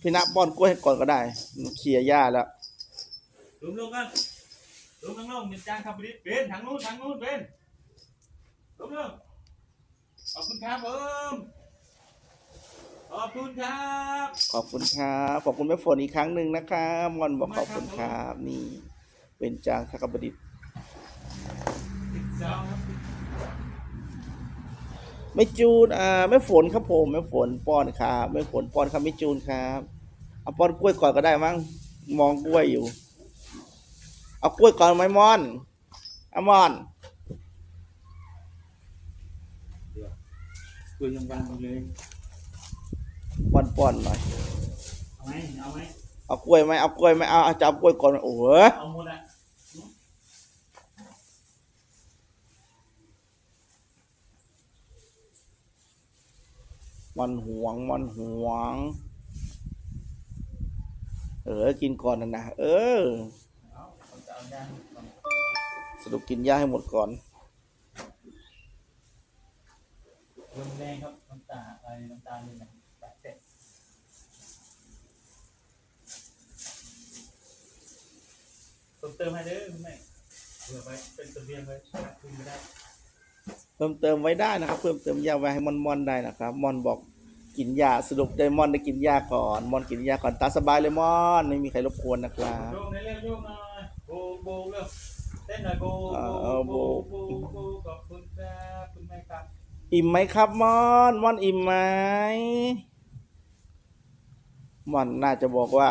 พี่ณป้อนกล้วยให้ก่อนก็ได้เคลียร์หญ้าแล้วลงลงกันลงข้างลงเป็นจางขับดิเป็นทางนู้นทางนู้นเป็นลงลงขอบคุณครับผมขอบคุณครับ ขอบคุณครับ ขอบคุณแม่ฝนอีกครั้งหนึ่งนะครับมอนบอกขอบคุณครับ นี่ เป็นจางทักบดิษฐ์ติดเจ้าครับ ไม่จูนอ่าแม่ฝนครับผมแม่ฝนป้อนครับแม่ฝนป้อนครับไม่จูนครับเอาป้อนกล้วยก่อนก็ได้มั้งมองกล้วยอยู่ เอากล้วยก่อนไหมมอนเอามอนตัวยังวางอยู่เลยป้อนป้อนหน่อยเอาไหมเอาไหมเอากล้วยไหมเอากล้วยไหมเอาเอาจะเอากล้วยก่อนไหมโอ้โหเอาหมดอะ มันหวงมันหวง เออ กินก่อนนะนะเออเอาเอาจะเอาย่างก่อนสรุปกินหญ้าให้หมดก่อนลมแดงครับน้ำตาอะไรน้ำตาลนี่นะแบบเสร็จเติมมให้เด้อคุณแม่เผื่อไปเป็นเสบียงไว้รับคุณไม่ได้ เพิ่มเติมไว้ได้นะครับ เพิ่มเติมยาไว้ให้มอนมอนได้นะครับมอนบอกกินยาสรุปได้มอนได้กินยาก่อนมอนกินยาก่อนตาสบายเลยมอนไม่มีใครรบกวนนะครับโยกในเร็วโยกหน่อยโบโบเร็วเต้นหน่อยโบโบโบโบขอบคุณครับคุณแม่ครับอิ่มไหมครับมอนมอนอิ่มไหมมอนน่าจะบอกว่า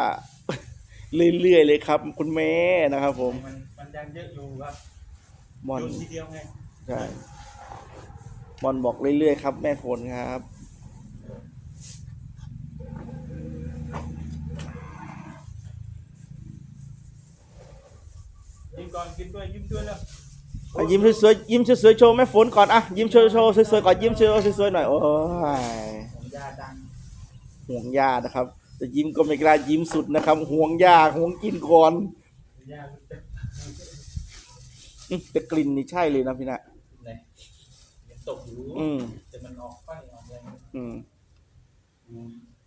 เรื่อยๆเลยครับ คุณแม่นะครับ ผมมันมันยังเยอะอยู่ครับมอนโยนทีเดียวไงใช่ มอนบอกเรื่อยๆครับ แม่ฝนครับยิ้มก่อนกินด้วยยิ้มด้วยแล้วอะยิ้มสวยๆยิ้มสวยๆโชว์แม่ฝนก่อนอะยิ้มโชว์โชว์สวยๆก่อนยิ้มโชว์สวยๆหน่อยโอ้ยผมยาดังห่วงยานะครับแต่ยิ้มก็ไม่กล้ายิ้มสุดนะครับ ห่วงยาห่วงกินก่อนยาเต็มอื้อแต่กลิ่นนี่ใช่เลยนะพี่นะเลยยัง ตกอยู่อืมแต่มันออกไปออกแรงอืมอยู่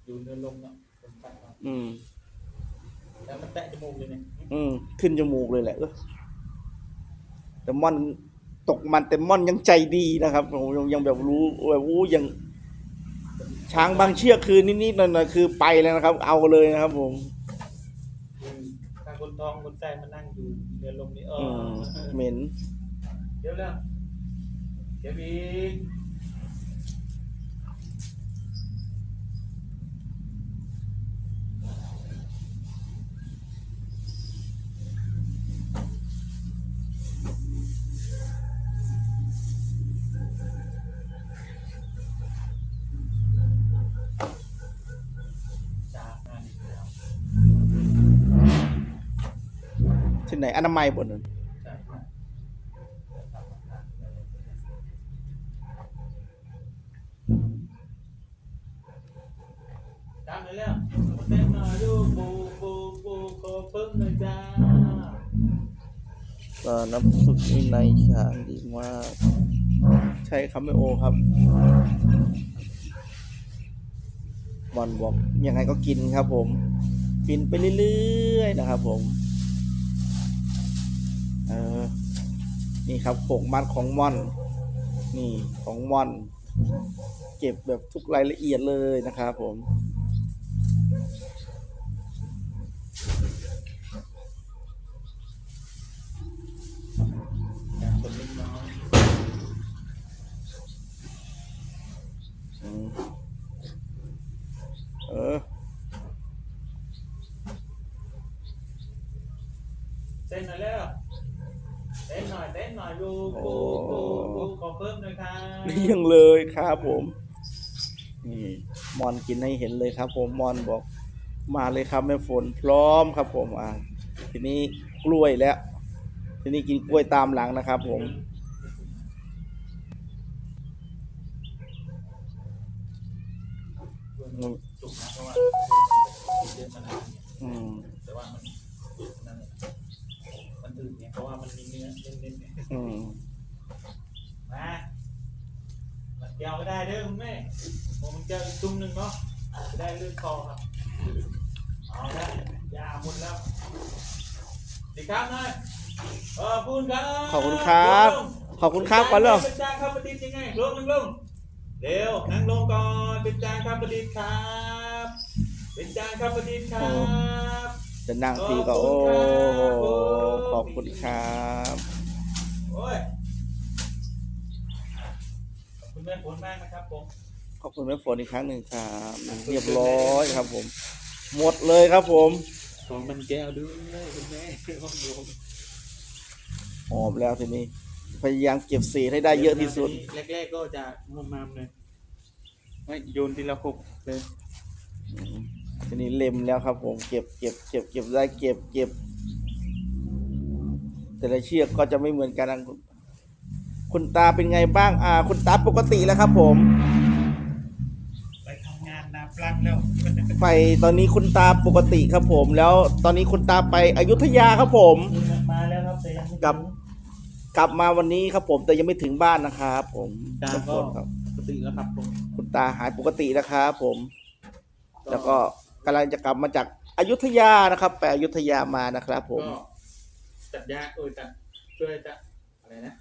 อยู่เดินลมเนาะเป็นไปเนาะอืมแล้วมันแตะจมูกเลยเนี่ยอืมขึ้นจมูกเลยแหละเออแต่ม่อนตกมันแต่ม่อนยังใจดีนะครับผมยังยังแบบรู้แบบอู้ยัง ช้างบางเชือกคือนิดๆหน่อยๆคือไปแล้วนะครับ เอาเลยนะครับ ผมถ้าคนท้องคนแก่มานั่งอยู่เดินลมนี่เออือมเหม็นเดี๋ยวแล้ว เดี๋ยวอีกจากงานอีกแล้วที่ไหนอนามัยบนนั้น ใช่ครับ ตาเลยแล้วเต้นหน่อยลูกบูบูบูขอเพิ่มหน่อยจ้าก็น้ำซุปนี่ในช้างดีมาก ใช่ครับไม่โอครับบอลบอกยังไงก็กินครับผม กินไปเรื่อยๆนะครับผม เออ นี่ครับผงมันของม่อน นี่ของม่อน เก็บแบบทุกรายละเอียดเลยนะครับผม หน่อยเต้นหน่อยบูบูบูบูขอเพิ่มหน่อยครับเรียงเลยครับผมนี่มอนกินให้เห็นเลยครับ ผมมอนบอก มาเลยครับแม่ฝนพร้อมครับ ผมอ่าทีนี้กล้วยแล้ว ทีนี้กินกล้วยตามหลังนะครับ ผมอะม อืมมามันเกี่ยวไม่ได้เด้อคุณแม่ ผมมันเจออีกตุ้มหนึ่งเนาะจะได้เลื่อนคอครับ เอาละยาหมดแล้วดีครับนายขอบคุณครับขอบคุณครับขอบคุณครับก่อนเร็วเป็นจานข้าวประดิษฐ์ยังไงลงลงลงเร็วนั่งลงก่อนเป็นจานข้าวประดิษฐ์ครับ เป็นจานข้าวประดิษฐ์ครับ จะนั่งทีก็โอ้โหขอบคุณครับ คุณแม่ฝนมากนะครับผม ขอบคุณแม่ฝนอีกครั้งหนึ่งครับเรียบร้อยครับผม หมดเลยครับผมของมันแก้วด้วยคุณแม่ของโยมหอมแล้วทีนี้ พยายามเก็บเศษให้ได้เยอะที่สุด แรกๆก็จะมุมมามเลยไม่โยนทีละหกเลยอืมทีนี้เล็มแล้วครับ ผมเก็บเก็บเก็บเก็บได้เก็บเก็บ แต่ละเชือกก็จะไม่เหมือนกันนะ คุณคุณตาเป็นไงบ้างอ่าคุณตาปกติแล้วครับผม ไปทำงานนาปลังแล้ว ไปตอนนี้คุณตาปกติครับผม แล้วตอนนี้คุณตาไปอยุธยาครับผม มาแล้วครับแต่ยังไม่กลับกลับมาวันนี้ครับผมแต่ยังไม่ถึงบ้านนะครับผมตาทุกก็คนครับ ปกติแล้วครับผมคุณตาหายปกติแล้วครับผม แล้วก็กำลังจะกลับมาจากอยุธยานะครับไปอยุธยามานะครับผม ก็จัดยาโอ้ยจัดช่วยจัดอะไรนะ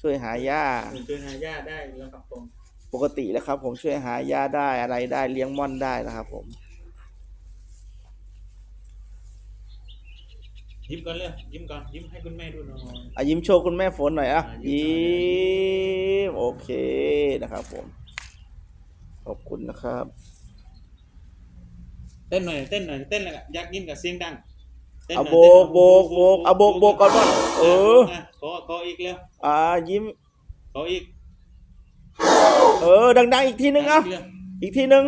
ช่วยหาหญ้าช่วยหาญาติได้แล้วครับผมปกติแล้วครับ ผมช่วยหาหญ้าได้อะไรได้เลี้ยงม่อนได้นะครับ ผมยิ้มก่อนเลยยิ้มก่อนยิ้มให้คุณแม่ดูหน่อยอะยิ้มโชว์คุณแม่ฝนหน่อยอะอะยิ้ยิ้มมโอเคนะครับ ผม ขอบคุณนะครับ เต้นหน่อยเต้นหน่อยเต้นเลยอะอยากยิ้มกับเสียงดังเต้นหเอาน่ยโบกโบกโบกเอาโบกโบกก่อนว่าเออะข อขออีกเร็วอ่ายิ้ม ขออีกเออ ดังๆ อีกทีนึงอะเร็วอีกทีนึง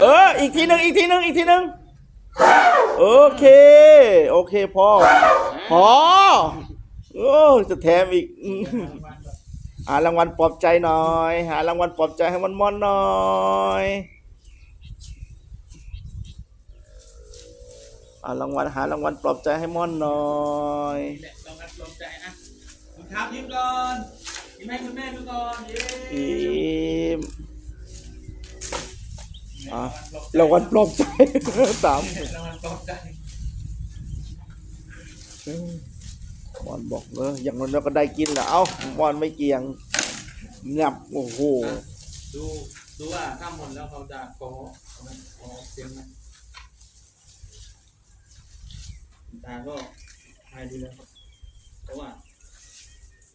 เออ อีกทีนึง อีกทีนึง อีกทีนึง โอเค โอเคพอพอโอ้จะแถมอีกอืมหารางวัลปลอบใจหน่อย หารางวัลปลอบใจให้มันมอนๆหน่อย หารางวัลหารางวัลปลอบใจให้ม่อนหน่อยลองกันลองใจอะคุณครับยิ้มก่อนยิ้มให้คุณแม่ดูก่อนเย้ยิ้มอะรางวัลปลอบใจสามรางวัลปลอบใจมอนบอกเอออย่างนั้นเราก็ได้กินแล้วเอ้ามอนไม่เกี่ยงงับโอ้โหอะดู ดูว่าถ้าหมดแล้วเขาจะขอเอาไหมขอเสียงไหมคุณ ตาก็ทายดีแล้วครับเพราะว่า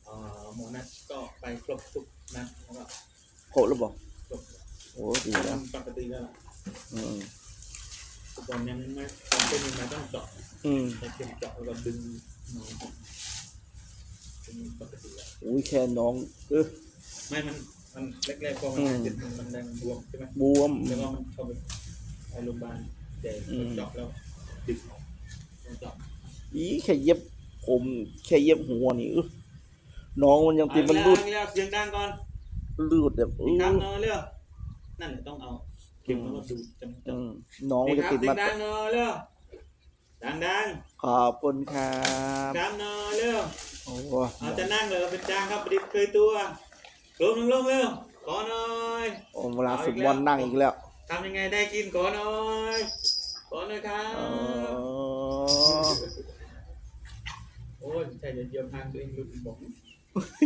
เอ่อหมอนัดก็ไปครบทุกนัดแล้วก็โคตรแล้วบอกครบโอ้ดีแล้วปกติแล้วล่ะอืมทุกวันยังไม่ตอนเป็นยังไงต้องเจาะอืมใช้เข็มเจาะแล้วก็ดึงหนองออกเป็นปกติแล้วอุ้ยแค่น้องเออไม่มันมันแรกๆพอมันอืมเจ็บมันมันแดงบวมใช่ไหมบวมแล้วก็มันเข้าไปไปโรงพยาบาลใหญ่อืมเจาะแล้วดึงออกต้ องเจาะอีแค่เย็บผมแค่เย็บหัวนี่เออน้องมันยังติดมันรูดเอาแล้วเสียงดังก่อนรูดแบบเออีกอครั้งหน่อยเร็วนั่นแหละต้องเอาเข็มแล้วก็ดูดจมูกอืมน้องมันจะติดเสียมางดังหน่อยเร็วดังดังขอบคุณครับๆครับหน่อยเร็ว โอ้เอาจะนั่งเลยเป็นจางครับประดิษฐ์เคยตัวลงลงลงเร็วขอหน่อยโอ้เวลาฝึกบอลนั่งอีกแล้วทำยังไงได้กินขอหน่อยขอหน่อยครัอ๋อบโอ้ ใช่จะเยี่ยมทางตัวเองหลุดบอก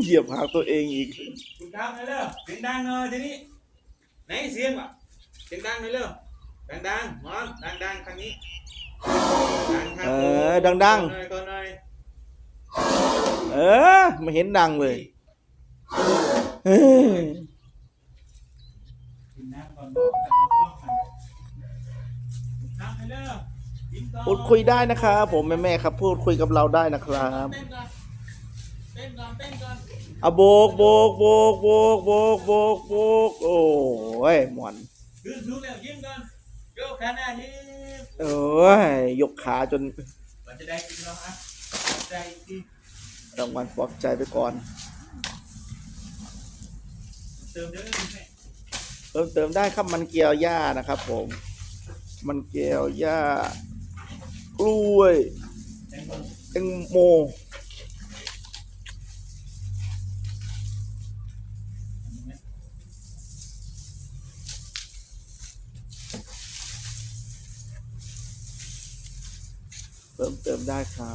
เหยียบหางตัวเองอีก คุณครับหน่อยเร็วเสียงดังหน่อยทีนี้ไหนเสียงวะเสียงดังหน่อยเร็วดังดังๆมอนดังดังๆครั้งนี้ดังครับเออดังๆขอหน่อยขอหน่อยเออไม่เห็นดังเลยเฮ้ยกินน้ำก่อนบอกกลับมากล้องใหม่ครับหน่อยเร็วกินก่อน พูดคุยได้นะครับผมแม่แม่ครับ พูดคุยกับเราได้นะครับเต้นก่อนเต้นก่อนเต้นก่อนอะโบกโบกโบกโบกโบกโบกโบกโอ้ยหมอนเร็วยิ้มก่อนโยกขาหน้ายิ้มโอ้ยยกขาจนรางวัลปลอบใจไปก่อนเติมเติมได้ครับมันเกลียวหญ้านะครับผม มันเกลียวหญ้า กล้วยแตงโมเพิ่มเติมได้ครับ